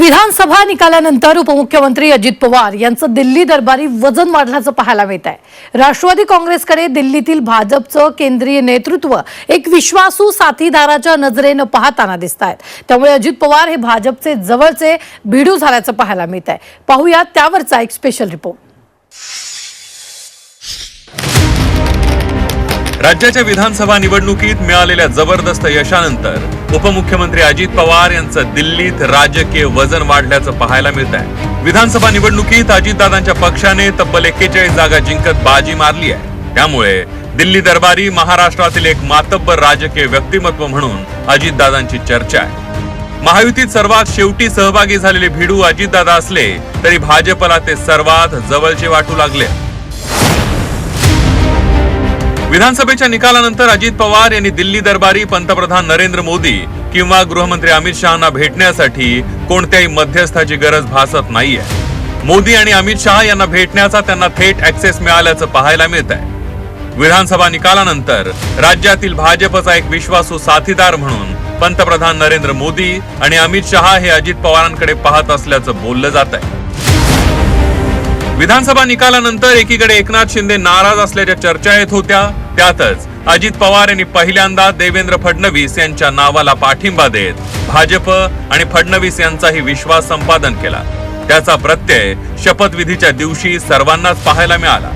विधानसभा निकालानंतर उपमुख्यमंत्री अजित पवार यांचं दिल्ली दरबारी वजन वाढल्याचं पाहायला मिळत आहे. राष्ट्रवादी काँग्रेसकडे दिल्लीतील भाजपचं केंद्रीय नेतृत्व एक विश्वासू साथीदाराच्या नजरेनं पाहताना दिसत आहेत त्यामुळे अजित पवार हे भाजपचे जवळचे भिडू झाल्याचं पाहायला मिळत आहे. पाहूया त्यावरचा एक स्पेशल रिपोर्ट राज्याच्या विधानसभा निवडणुकीत मिळालेल्या जबरदस्त यशानंतर उपमुख्यमंत्री अजित पवार यांचं दिल्लीत राजकीय वजन वाढल्याचं पाहायला मिळत आहे. विधानसभा निवडणुकीत अजितदादांच्या पक्षाने तब्बल एक्केचाळीस जागा जिंकत बाजी मारली आहे. त्यामुळे दिल्ली दरबारी महाराष्ट्रातील एक मातब्बर राजकीय व्यक्तिमत्व म्हणून अजितदादांची चर्चा आहे. महायुतीत सर्वात शेवटी सहभागी झालेले भिडू अजितदादा असले तरी भाजपला ते सर्वात जवळचे वाटू लागले. विधानसभेच्या निकालानंतर अजित पवार यांनी दिल्ली दरबारी पंतप्रधान नरेंद्र मोदी किंवा गृहमंत्री अमित शहाना भेटण्यासाठी कोणत्याही मध्यस्थाची गरज भासत नाहीये. मोदी आणि अमित शहा यांना भेटण्याचा त्यांना थेट ऍक्सेस मिळाल्याचं पाहायला मिळत आहे विधानसभा निकालानंतर राज्यातील भाजपचा एक विश्वासू साथीदार म्हणून पंतप्रधान नरेंद्र मोदी आणि अमित शहा हे अजित पवारांकडे पाहत असल्याचं बोललं जात आहे विधानसभा निकालानंतर एकीकडे एकनाथ शिंदे नाराज असल्याच्या चर्चा येत होत्या त्यातच अजित पवार यांनी पहिल्यांदा देवेंद्र फडणवीस यांच्या नावाला पाठिंबा देत भाजप आणि फडणवीस यांचाही विश्वास संपादन केला. त्याचा प्रत्यय शपथविधीच्या दिवशी सर्वांनाच पाहायला मिळाला.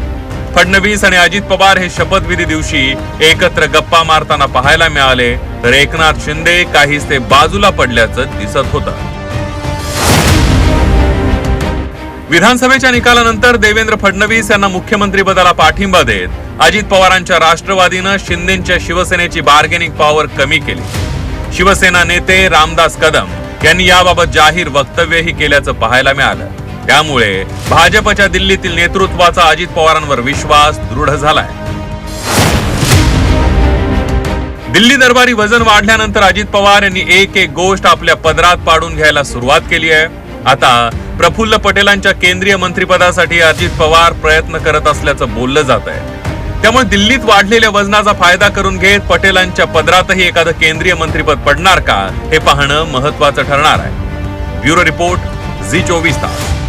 फडणवीस आणि अजित पवार हे शपथविधी दिवशी एकत्र गप्पा मारताना पाहायला मिळाले. तर एकनाथ शिंदे काहीच ते बाजूला पडल्याचं दिसत होतं. विधानसभेच्या निकालानंतर देवेंद्र फडणवीस यांना मुख्यमंत्रीपदाला पाठिंबा देत अजित पवारांच्या राष्ट्रवादीनं शिंदेच्या शिवसेनेची बार्गेनिंग पॉवर कमी केली. शिवसेना नेते रामदास कदम यांनी याबाबत जाहीर वक्तव्यही केल्याचं पाहायला मिळालं. त्यामुळे भाजपच्या दिल्लीतील नेतृत्वाचा अजित पवारांवर विश्वास दृढ झालाय. दिल्ली दरबारी वजन वाढल्यानंतर अजित पवार यांनी एक एक गोष्ट आपल्या पदरात पाडून घ्यायला सुरुवात केली आहे. आता प्रफुल्ल पटेलांच्या केंद्रीय मंत्रिपदासाठी अजित पवार प्रयत्न करत असल्याचं बोललं जात आहे. त्यामुळे दिल्लीत वाढलेल्या वजनाचा फायदा करून घेत पटेलांच्या पदरातही एखादं केंद्रीय मंत्रिपद पडणार का हे पाहणं महत्वाचं ठरणार आहे. ब्युरो रिपोर्ट झी चोवीस तास.